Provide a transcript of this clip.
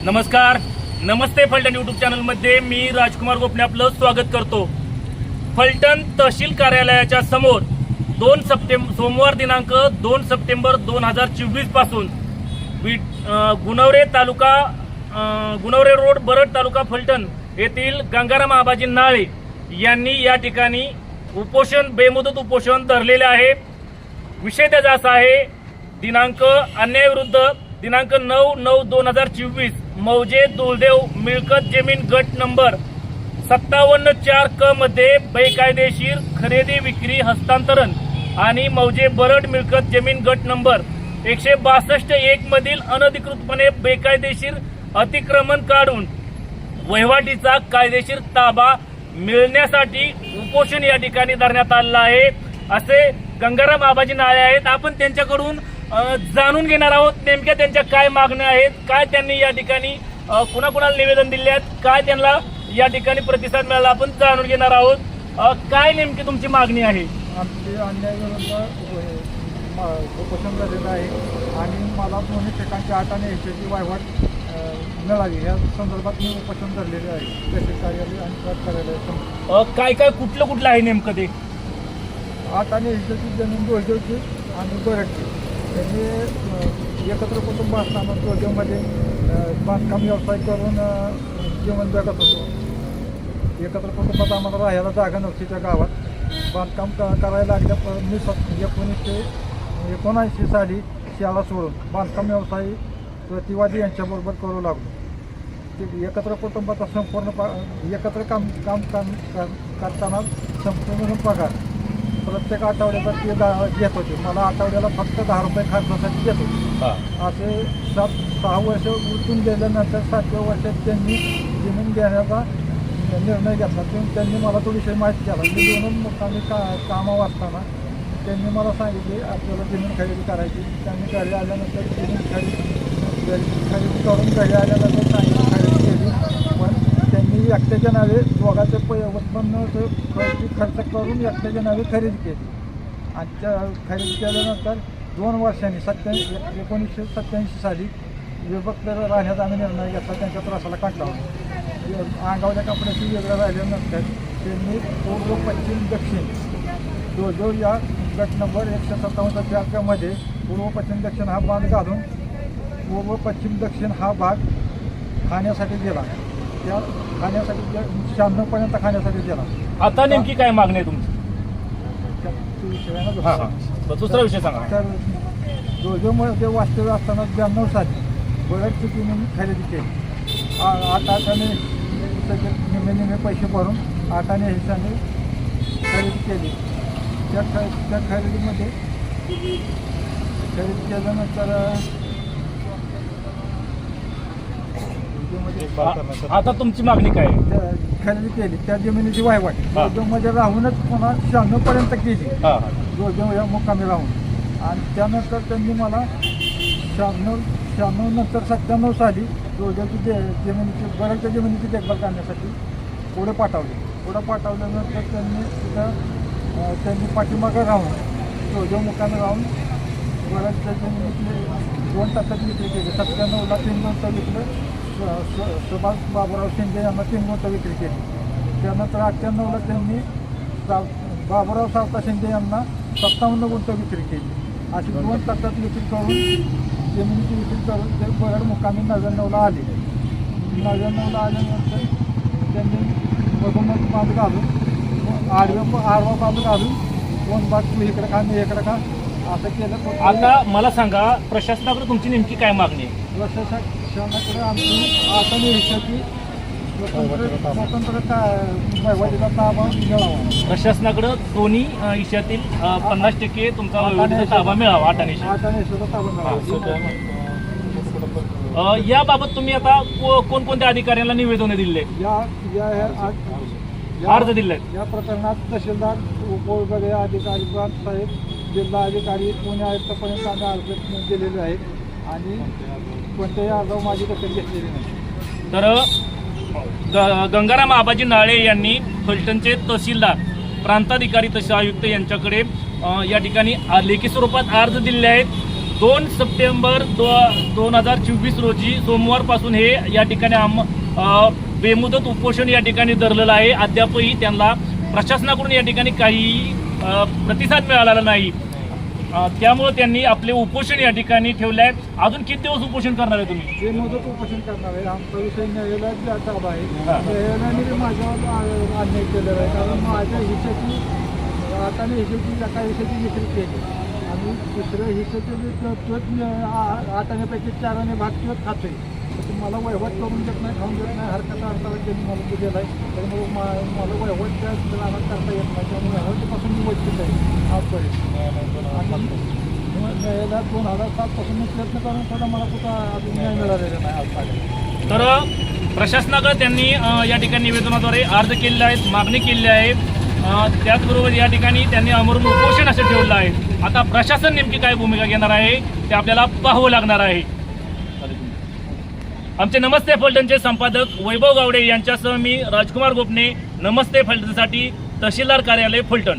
नमस्कार. नमस्ते फलटण युट्यूब चॅनलमध्ये मी राजकुमार गोपने आपलं स्वागत करतो. फलटण तहसील कार्यालयाच्या समोर दोन सप्टेंबर सोमवार दिनांक दोन सप्टेंबर दोन हजार चोवीसपासून वि- गुणवरे तालुका गुणवरे रोड बरड तालुका फलटण येथील गंगाराम आबाजी नाळे यांनी या ठिकाणी उपोषण बेमुदत उपोषण धरलेले आहे. विषय त्याचा असा आहे दिनांक अन्यायविरुद्ध दिनांक नऊ नऊ दोन हजार चोवीस मौजे दुलदेव मिळकत जमीन गट नंबर सत्तावन्न चार क मध्ये बेकायदेशीर खरेदी विक्री हस्तांतरण आणि मौजे बरड मिळकत जमीन गट नंबर एकशे बासष्ट एक मधील अनधिकृतपणे बेकायदेशीर अतिक्रमण काढून वहिवाटीचा कायदेशीर ताबा मिळण्यासाठी उपोषण या ठिकाणी धरण्यात आलेलं आहे. असे गंगाराम आबाजी नाळे आहेत. आपण त्यांच्याकडून जाणून घेणार आहोत नेमक्या त्यांच्या काय मागण्या आहेत काय त्यांनी या ठिकाणी कुणाकुणाला निवेदन दिले आहेत काय त्यांना या ठिकाणी प्रतिसाद मिळाला आपण जाणून घेणार आहोत. काय नेमकी तुमची मागणी आहे? आमचे अन्यायविरुद्ध उपोषण झालेलं आहे. आणि मला दोन्ही ठिकाणच्या आठ आणि वायवाट अ, मिळावी. या संदर्भात मी उपोषण धरलेले आहे. तहसील कार्यालय आणि अ, काय काय कुठलं कुठलं आहे नेमकं ते? आठ आणि ऐंशीची जमीन दोळदेवची आणि गोरटची हे एकत्र कुटुंब असताना दोळदेवमध्ये अ, बांधकाम व्यवसाय करून जीवन जगत होतो. एकत्र कुटुंबात आम्हाला राहायला जागा नव्हती त्या गावात. बांधकाम क करायला लागल्या मी स एकोणीसशे एकोणऐंशी साली शाळा सोडून बांधकाम व्यवसाय प्रतिवादी यांच्याबरोबर करू लागलो. ते एकत्र कुटुंबाचा संपूर्ण पा एकत्र काम काम काम करताना संपूर्ण पगार प्रत्येक आठवड्याचा ते दहा घेत होते. मला आठवड्याला फक्त दहा रुपये खर्चासाठी देत होते. असे सात सहा वर्ष उलटून गेल्यानंतर सातव्या वर्षात त्यांनी जमीन घेण्याचा निर्णय घेतला. त्यां- त्यांनी मला विषय माहीत केला मी दोन मुक्कामी का कामावर असताना त्यांनी मला सांगितले आपल्याला जमीन खरेदी करायची. त्यांनी घरी आल्यानंतर जमीन खरेदी खरेदी करून घरी आल्यानंतर सांगितलं खरेदी केली पण त्यांनी एकट्याच्या नावे दोघाचे प उत्पन्न ते खर्च खर्च करून एकट्याच्या नावे खरेदी केली. आणि त्या खरेदी केल्यानंतर दोन वर्षांनी सत्याऐंशी एकोणीसशे सत्त्याऐंशी साली विभक्त राहण्याचा आम्ही निर्णय घेतला. त्यांच्या त्रासाला काढला अंगावल्या कपड्याची वेगळं राहिल्यानंतर त्यांनी पूर्व पश्चिम दक्षिण जो जो या गट नंबर एकशे सत्तावन्न चारच्यामध्ये पूर्व पश्चिम दक्षिण हा भाग घालून पूर्व पश्चिम दक्षिण हा भाग खाण्यासाठी दिला त्या खाण्यासाठी शहाण्णवपर्यंत खाण्यासाठी दिला आता नेमकी काय मागणी आहे तुमची? त्या विषयानं हा हा. दुसरा विषय सांगा. तर दोघेमुळे ते वास्तव्य असताना ब्याण्णव साली बळदची जमीन खरेदी केली. आ- आठ आठाने सगळे निम्मे निम्मे पैसे भरून आठाने हिशाने खरेदी केली. त्या ख त्या खरेदीमध्ये खरेदी केल्यानंतर आता तुमची मागणी काय? आहे? त्या खरेदी केली. त्या जमिनीची वायवाट. दोघेमध्ये राहूनच पुन्हा शहाण्णवपर्यंत केली. हा. हा जोरदेव या मुक्कामी राहून. आणि त्यानंतर त्यांनी मला शहाण्णव शहाण्णव नंतर सत्त्याण्णव साली दे जमिनीची बऱ्याचशा जमिनीची देखभाल करण्यासाठी पुढे पाठवले. पुढे पाठवल्यानंतर त्यांनी तिथं अं, त्यांनी पाठीमागं राहून जोरदेव मुक्कामी राहून बऱ्याचशा जमिनीतले दोन टक्क्यात विक्री केली. सत्त्याण्णवला तीन गुंठ विकलं. सुभाष बाबूराव शिंदे यांना तीन गुंठ विक्री केली. त्यानंतर अठ्ठ्याण्णवला त्यांनी सा बाबूराव सावता शिंदे यांना सत्तावन्न गुंठ विक्री केली. अशी दोन टप्प्यात विक्री करून जमिनीची विक्री करून ते बरड मुक्कामी नव्याण्णवला आले. नव्याण्णवला आल्यानंतर त्यांनी मधोमध बांध घालून आडव्या आडवा बांध घालून दोन बाग तू इकडे खा मी इकडे खा असं केलं. आता मला सांगा प्रशासनाकडे तुमची नेमकी काय मागणी आहे? प्रशासनाकडे आमची आता स्वतंत्र का- ताबा मिळावा प्रशासनाकडे दोन्ही इशातील पन्नास टक्के तुमचा वैवाहिक ताबा मिळावा आठाने आठाने सुद्धा ताबा मिळावा. याबाबत तुम्ही आता कोणकोणत्या अधिकाऱ्यांना निवेदन दिले या या अर्ज दिले या प्रकरणात तहसीलदार उपविभागीय अधिकारी साहेब जिल्हा अधिकारी पुणे आयुक्तपर्यंत आम्ही अर्ज दिलेले आहेत. आणि कोणत्याही अर्जावर माझी दखल घेतलेली नाही. तर ग- गंगाराम आबाजी नाळे यांनी फलटणचे तहसीलदार प्रांताधिकारी तसे आयुक्त यांच्याकडे अ, या ठिकाणी आ- लेखी स्वरूपात अर्ज दिलेले आहेत. दोन सप्टेंबर दो दोन हजार चोवीस रोजी सोमवारपासून हे या ठिकाणी आम अ, बेमुदत उपोषण या ठिकाणी धरलेलं आहे. अद्यापही त्यांना प्रशासनाकडून या ठिकाणी काही अ, प्रतिसाद मिळालेला नाही. त्यामुळे त्यांनी आपले उपोषण या ठिकाणी ठेवले आहे अजून किती दिवस उपोषण करणार आहे तुम्ही? जे मुदत उपोषण करणार आहे आमचा विषय न्यायालयात ताबा आहे. न्यायालयाने बी माझ्यावर अन्याय केलेला आहे. कारण माझ्या हिशेची हाताने हिशेची एका हिशेची विक्री केली. आणि दुसऱ्या हिशेचे बी तो- तोच मी आ- हातानेपैकी चाराने भाग तोच खातोय. मला वहिवाट करून देत नाही खाऊन देत नाही हरकत अडथळा त्यांनी मला दिलेला आहे त्यामुळे मा- मला वहिवाट त्या रानात करता येत नाही. त्यामुळे वहिवाटीपासून मी वैचित आहे. आजपर्यंत आणि न्यायालयात दोन हजार सातपासून मी प्रयत्न करून सुद्धा मला कुठं अजून न्याय मिळालेला नाही आजपर्यंत तर प्रशासनाकडे त्यांनी या ठिकाणी निवेदनाद्वारे अर्ज केलेला आहेत मागणी केलेली आहे. त्याचबरोबर या ठिकाणी त्यांनी अमरून उपोषण असं ठेवलं आहे. आता प्रशासन नेमकी काय भूमिका घेणार आहे ते आपल्याला पाहावं लागणार आहे. आमचे नमस्ते फलटणचे संपादक वैभव गावडे यांच्यासह मी राजकुमार गोपने नमस्ते फलटणसाठी तहसीलदार कार्यालय फलटण.